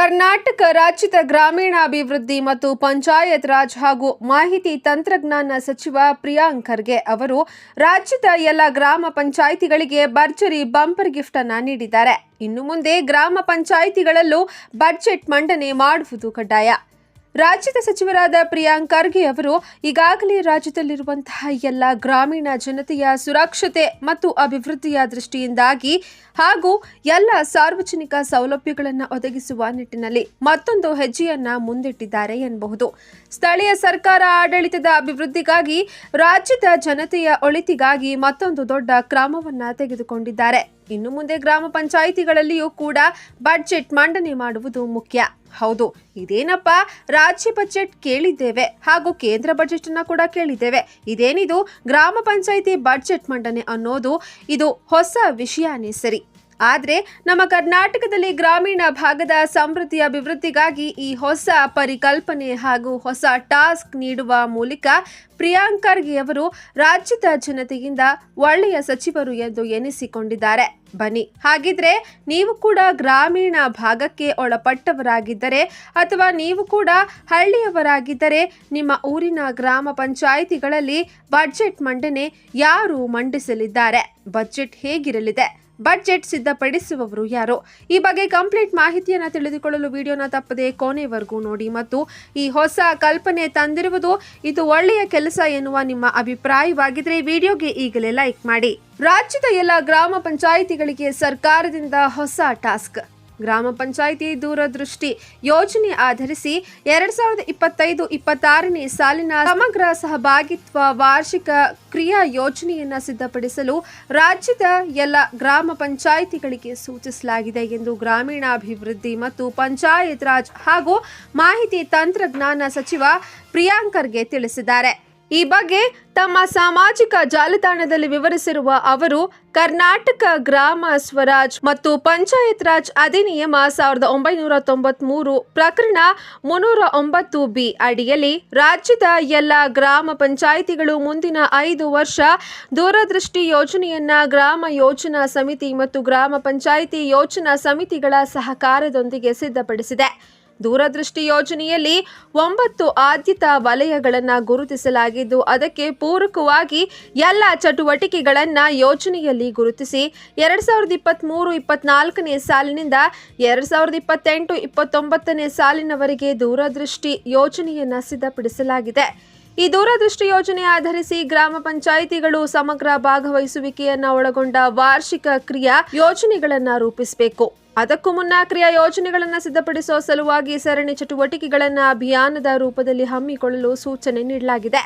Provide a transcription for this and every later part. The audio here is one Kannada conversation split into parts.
ಕರ್ನಾಟಕ ರಾಜ್ಯದ ಗ್ರಾಮೀಣಾಭಿವೃದ್ಧಿ ಮತ್ತು ಪಂಚಾಯತ್ ರಾಜ್ ಹಾಗೂ ಮಾಹಿತಿ ತಂತ್ರಜ್ಞಾನ ಸಚಿವ ಪ್ರಿಯಾಂಕ್ ಖರ್ಗೆ ಅವರು ರಾಜ್ಯದ ಎಲ್ಲ ಗ್ರಾಮ ಪಂಚಾಯಿತಿಗಳಿಗೆ ಭರ್ಜರಿ ಬಂಪರ್ ಗಿಫ್ಟ್ ಅನ್ನ ನೀಡಿದ್ದಾರೆ. ಇನ್ನು ಮುಂದೆ ಗ್ರಾಮ ಪಂಚಾಯಿತಿಗಳಲ್ಲೂ ಬಜೆಟ್ ಮಂಡನೆ ಮಾಡುವುದು ಕಡ್ಡಾಯ. ರಾಜ್ಯದ ಸಚಿವರಾದ ಪ್ರಿಯಾಂಕ್ ಖರ್ಗೆ ಅವರು ಈಗಾಗಲೇ ರಾಜ್ಯದಲ್ಲಿರುವಂತಹ ಎಲ್ಲ ಗ್ರಾಮೀಣ ಜನತೆಯ ಸುರಕ್ಷತೆ ಮತ್ತು ಅಭಿವೃದ್ಧಿಯ ದೃಷ್ಟಿಯಿಂದಾಗಿ ಹಾಗೂ ಎಲ್ಲ ಸಾರ್ವಜನಿಕ ಸೌಲಭ್ಯಗಳನ್ನು ಒದಗಿಸುವ ನಿಟ್ಟಿನಲ್ಲಿ ಮತ್ತೊಂದು ಹೆಜ್ಜೆಯನ್ನ ಮುಂದಿಟ್ಟಿದ್ದಾರೆ ಎನ್ನಬಹುದು. ಸ್ಥಳೀಯ ಸರ್ಕಾರ ಆಡಳಿತದ ಅಭಿವೃದ್ಧಿಗಾಗಿ ರಾಜ್ಯದ ಜನತೆಯ ಒಳಿತಿಗಾಗಿ ಮತ್ತೊಂದು ದೊಡ್ಡ ಕ್ರಮವನ್ನು ತೆಗೆದುಕೊಂಡಿದ್ದಾರೆ. ಇನ್ನು ಮುಂದೆ ಗ್ರಾಮ ಪಂಚಾಯಿತಿಗಳಲ್ಲಿಯೂ ಕೂಡ ಬಜೆಟ್ ಮಂಡನೆ ಮಾಡುವುದು ಮುಖ್ಯ. ಹೌದು, ಇದೇನಪ್ಪ? ರಾಜ್ಯ ಬಜೆಟ್ ಕೇಳಿದ್ದೇವೆ ಹಾಗೂ ಕೇಂದ್ರ ಬಜೆಟ್ ಅನ್ನ ಕೂಡ ಕೇಳಿದ್ದೇವೆ. ಇದೇನಿದು? ಗ್ರಾಮ ಪಂಚಾಯಿತಿ ಬಜೆಟ್ ಮಂಡನೆ ಅನ್ನೋದು ಇದು ಹೊಸ ವಿಷಯನೇ ಸರಿ. ಆದರೆ ನಮ್ಮ ಕರ್ನಾಟಕದಲ್ಲಿ ಗ್ರಾಮೀಣ ಭಾಗದ ಸಮೃದ್ಧಿ ಅಭಿವೃದ್ಧಿಗಾಗಿ ಈ ಹೊಸ ಪರಿಕಲ್ಪನೆ ಹಾಗೂ ಹೊಸ ಟಾಸ್ಕ್ ನೀಡುವ ಮೂಲಕ ಪ್ರಿಯಾಂಕ್ ಖರ್ಗೆ ಅವರು ರಾಜ್ಯದ ಜನತೆಯಿಂದ ಒಳ್ಳೆಯ ಸಚಿವರು ಎಂದು ಎನಿಸಿಕೊಂಡಿದ್ದಾರೆ. ಬನ್ನಿ, ಹಾಗಿದ್ರೆ ನೀವು ಕೂಡ ಗ್ರಾಮೀಣ ಭಾಗಕ್ಕೆ ಒಳಪಟ್ಟವರಾಗಿದ್ದರೆ ಅಥವಾ ನೀವು ಕೂಡ ಹಳ್ಳಿಯವರಾಗಿದ್ದರೆ ನಿಮ್ಮ ಊರಿನ ಗ್ರಾಮ ಪಂಚಾಯಿತಿಗಳಲ್ಲಿ ಬಜೆಟ್ ಮಂಡನೆ ಯಾರು ಮಂಡಿಸಲಿದ್ದಾರೆ? ಬಜೆಟ್ ಹೇಗಿರಲಿದೆ? ಬಜೆಟ್ ಸಿದ್ಧಪಡಿಸುವವರು ಯಾರು? ಈ ಬಗ್ಗೆ ಕಂಪ್ಲೀಟ್ ಮಾಹಿತಿಯನ್ನು ತಿಳಿದುಕೊಳ್ಳಲು ವಿಡಿಯೋನ ತಪ್ಪದೆ ಕೊನೆವರೆಗೂ ನೋಡಿ ಮತ್ತು ಈ ಹೊಸ ಕಲ್ಪನೆ ತಂದಿರುವುದು ಇದು ಒಳ್ಳೆಯ ಕೆಲಸ ಎನ್ನುವ ನಿಮ್ಮ ಅಭಿಪ್ರಾಯವಾಗಿದ್ರೆ ವಿಡಿಯೋಗೆ ಈಗಲೇ ಲೈಕ್ ಮಾಡಿ. ರಾಜ್ಯದ ಎಲ್ಲ ಗ್ರಾಮ ಪಂಚಾಯಿತಿಗಳಿಗೆ ಸರ್ಕಾರದಿಂದ ಹೊಸ ಟಾಸ್ಕ್. ಗ್ರಾಮ ಪಂಚಾಯಿತಿ ದೂರದೃಷ್ಟಿ ಯೋಜನೆ ಆಧರಿಸಿ ಎರಡ್ ಸಾವಿರದ ಇಪ್ಪತ್ತೈದು ಇಪ್ಪತ್ತಾರನೇ ಸಾಲಿನ ಸಮಗ್ರ ಸಹಭಾಗಿತ್ವ ವಾರ್ಷಿಕ ಕ್ರಿಯಾ ಯೋಜನೆಯನ್ನು ಸಿದ್ಧಪಡಿಸಲು ರಾಜ್ಯದ ಎಲ್ಲ ಗ್ರಾಮ ಪಂಚಾಯಿತಿಗಳಿಗೆ ಸೂಚಿಸಲಾಗಿದೆ ಎಂದು ಗ್ರಾಮೀಣಾಭಿವೃದ್ಧಿ ಮತ್ತು ಪಂಚಾಯತ್ ರಾಜ್ ಹಾಗೂ ಮಾಹಿತಿ ತಂತ್ರಜ್ಞಾನ ಸಚಿವ ಪ್ರಿಯಾಂಕರ್ಗೆ ತಿಳಿಸಿದ್ದಾರೆ. ಈ ಬಗ್ಗೆ ತಮ್ಮ ಸಾಮಾಜಿಕ ಜಾಲತಾಣದಲ್ಲಿ ವಿವರಿಸಿರುವ ಅವರು, ಕರ್ನಾಟಕ ಗ್ರಾಮ ಸ್ವರಾಜ್ ಮತ್ತು ಪಂಚಾಯತ್ ರಾಜ್ ಅಧಿನಿಯಮ ಸಾವಿರದ ಒಂಬೈನೂರ ತೊಂಬತ್ಮೂರು ಪ್ರಕರಣ ಮುನ್ನೂರ ಒಂಬತ್ತು ಬಿ ಅಡಿಯಲ್ಲಿ ರಾಜ್ಯದ ಎಲ್ಲ ಗ್ರಾಮ ಪಂಚಾಯಿತಿಗಳು ಮುಂದಿನ ಐದು ವರ್ಷ ದೂರದೃಷ್ಟಿ ಯೋಜನೆಯನ್ನ ಗ್ರಾಮ ಯೋಜನಾ ಸಮಿತಿ ಮತ್ತು ಗ್ರಾಮ ಪಂಚಾಯಿತಿ ಯೋಜನಾ ಸಮಿತಿಗಳ ಸಹಕಾರದೊಂದಿಗೆ ಸಿದ್ಧಪಡಿಸಿದೆ. ದೂರದೃಷ್ಟಿ ಯೋಜನೆಯಲ್ಲಿ ಒಂಬತ್ತು ಆದ್ಯತಾ ವಲಯಗಳನ್ನು ಗುರುತಿಸಲಾಗಿದ್ದು, ಅದಕ್ಕೆ ಪೂರಕವಾಗಿ ಎಲ್ಲ ಚಟುವಟಿಕೆಗಳನ್ನು ಯೋಜನೆಯಲ್ಲಿ ಗುರುತಿಸಿ, ಎರಡ್ ಸಾವಿರದ ಇಪ್ಪತ್ತ್ಮೂರು ಇಪ್ಪತ್ನಾಲ್ಕನೇ ಸಾಲಿನಿಂದ ಎರಡ್ ಸಾವಿರದ ಇಪ್ಪತ್ತೆಂಟು, ಇಪ್ಪತ್ತೊಂಬತ್ತನೇ ಸಾಲಿನವರೆಗೆ ದೂರದೃಷ್ಟಿ ಯೋಜನೆಯನ್ನು ಸಿದ್ಧಪಡಿಸಲಾಗಿದೆ. ಈ ದೂರದೃಷ್ಟಿ ಯೋಜನೆ ಆಧರಿಸಿ ಗ್ರಾಮ ಪಂಚಾಯಿತಿಗಳು ಸಮಗ್ರ ಭಾಗವಹಿಸುವಿಕೆಯನ್ನು ಒಳಗೊಂಡ ವಾರ್ಷಿಕ ಕ್ರಿಯಾ ಯೋಜನೆಗಳನ್ನು ರೂಪಿಸಬೇಕು. ಅದಕ್ಕೂ ಮುನ್ನ ಕ್ರಿಯಾ ಯೋಜನೆಗಳನ್ನು ಸಿದ್ಧಪಡಿಸುವ ಸಲುವಾಗಿ ಸರಣಿ ಚಟುವಟಿಕೆಗಳನ್ನು ಅಭಿಯಾನದ ರೂಪದಲ್ಲಿ ಹಮ್ಮಿಕೊಳ್ಳಲು ಸೂಚನೆ ನೀಡಲಾಗಿದೆ.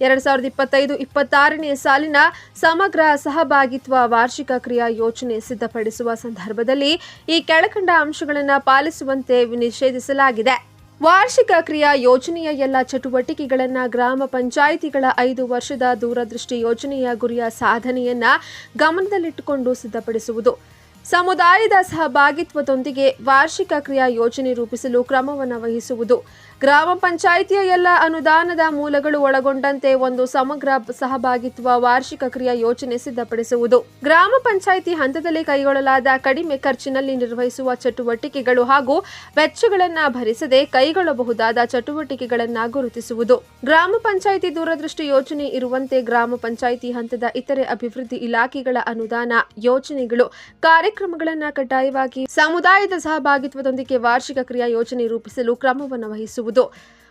ಎರಡ್ ಸಾವಿರದ ಇಪ್ಪತ್ತೈದು, ಇಪ್ಪತ್ತಾರನೇ ಸಾಲಿನ ಸಮಗ್ರ ಸಹಭಾಗಿತ್ವ ವಾರ್ಷಿಕ ಕ್ರಿಯಾ ಯೋಜನೆ ಸಿದ್ಧಪಡಿಸುವ ಸಂದರ್ಭದಲ್ಲಿ ಈ ಕೆಳಕಂಡ ಅಂಶಗಳನ್ನು ಪಾಲಿಸುವಂತೆ ನಿಷೇಧಿಸಲಾಗಿದೆ. ವಾರ್ಷಿಕ ಕ್ರಿಯಾ ಯೋಜನೆಯ ಎಲ್ಲ ಚಟುವಟಿಕೆಗಳನ್ನು ಗ್ರಾಮ ಪಂಚಾಯಿತಿಗಳ ಐದು ವರ್ಷದ ದೂರದೃಷ್ಟಿ ಯೋಜನೆಯ ಗುರಿಯ ಸಾಧನೆಯನ್ನು ಗಮನದಲ್ಲಿಟ್ಟುಕೊಂಡು ಸಿದ್ಧಪಡಿಸುವುದು. ಸಮುದಾಯದ ಸಹಭಾಗಿತ್ವದೊಂದಿಗೆ ವಾರ್ಷಿಕ ಕ್ರಿಯಾ ಯೋಜನೆ ರೂಪಿಸಲು ಕ್ರಮವನ್ನು ವಹಿಸುವುದು. ಗ್ರಾಮ ಪಂಚಾಯಿತಿಯ ಎಲ್ಲ ಅನುದಾನದ ಮೂಲಗಳು ಒಳಗೊಂಡಂತೆ ಒಂದು ಸಮಗ್ರ ಸಹಭಾಗಿತ್ವ ವಾರ್ಷಿಕ ಕ್ರಿಯಾ ಯೋಜನೆ ಸಿದ್ಧಪಡಿಸುವುದು. ಗ್ರಾಮ ಪಂಚಾಯಿತಿ ಹಂತದಲ್ಲಿ ಕೈಗೊಳ್ಳಲಾದ ಕಡಿಮೆ ಖರ್ಚಿನಲ್ಲಿ ನಿರ್ವಹಿಸುವ ಚಟುವಟಿಕೆಗಳು ಹಾಗೂ ವೆಚ್ಚಗಳನ್ನು ಭರಿಸದೆ ಕೈಗೊಳ್ಳಬಹುದಾದ ಚಟುವಟಿಕೆಗಳನ್ನು ಗುರುತಿಸುವುದು. ಗ್ರಾಮ ಪಂಚಾಯಿತಿ ದೂರದೃಷ್ಟಿ ಯೋಜನೆ ಇರುವಂತೆ ಗ್ರಾಮ ಪಂಚಾಯಿತಿ ಹಂತದ ಇತರೆ ಅಭಿವೃದ್ಧಿ ಇಲಾಖೆಗಳ ಅನುದಾನ ಯೋಜನೆಗಳು ಕಾರ್ಯಕ್ರಮಗಳನ್ನು ಕಡ್ಡಾಯವಾಗಿ ಸಮುದಾಯದ ಸಹಭಾಗಿತ್ವದೊಂದಿಗೆ ವಾರ್ಷಿಕ ಕ್ರಿಯಾ ಯೋಜನೆ ರೂಪಿಸಲು ಕ್ರಮವನ್ನು ವಹಿಸುವುದು.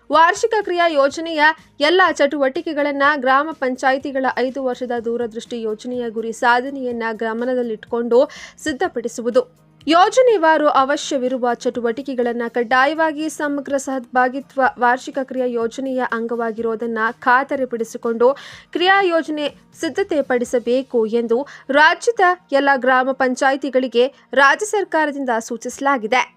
ವಾರ್ಷಿಕ ಕ್ರಿಯಾ ಯೋಜನೆಯ ಎಲ್ಲ ಚಟುವಟಿಕೆಗಳನ್ನು ಗ್ರಾಮ ಪಂಚಾಯಿತಿಗಳ ಐದು ವರ್ಷದ ದೂರದೃಷ್ಟಿ ಯೋಜನೆಯ ಗುರಿ ಸಾಧನೆಯನ್ನು ಗಮನದಲ್ಲಿಟ್ಟುಕೊಂಡು ಸಿದ್ಧಪಡಿಸುವುದು. ಯೋಜನೆವಾರು ಅವಶ್ಯವಿರುವ ಚಟುವಟಿಕೆಗಳನ್ನು ಕಡ್ಡಾಯವಾಗಿ ಸಮಗ್ರ ಸಹಭಾಗಿತ್ವ ವಾರ್ಷಿಕ ಕ್ರಿಯಾ ಯೋಜನೆಯ ಅಂಗವಾಗಿರೋದನ್ನು ಖಾತರಿಪಡಿಸಿಕೊಂಡು ಕ್ರಿಯಾ ಯೋಜನೆ ಸಿದ್ಧತೆ ಪಡಿಸಬೇಕು ಎಂದು ರಾಜ್ಯದ ಎಲ್ಲ ಗ್ರಾಮ ಪಂಚಾಯಿತಿಗಳಿಗೆ ರಾಜ್ಯ ಸರ್ಕಾರದಿಂದ ಸೂಚಿಸಲಾಗಿದೆ.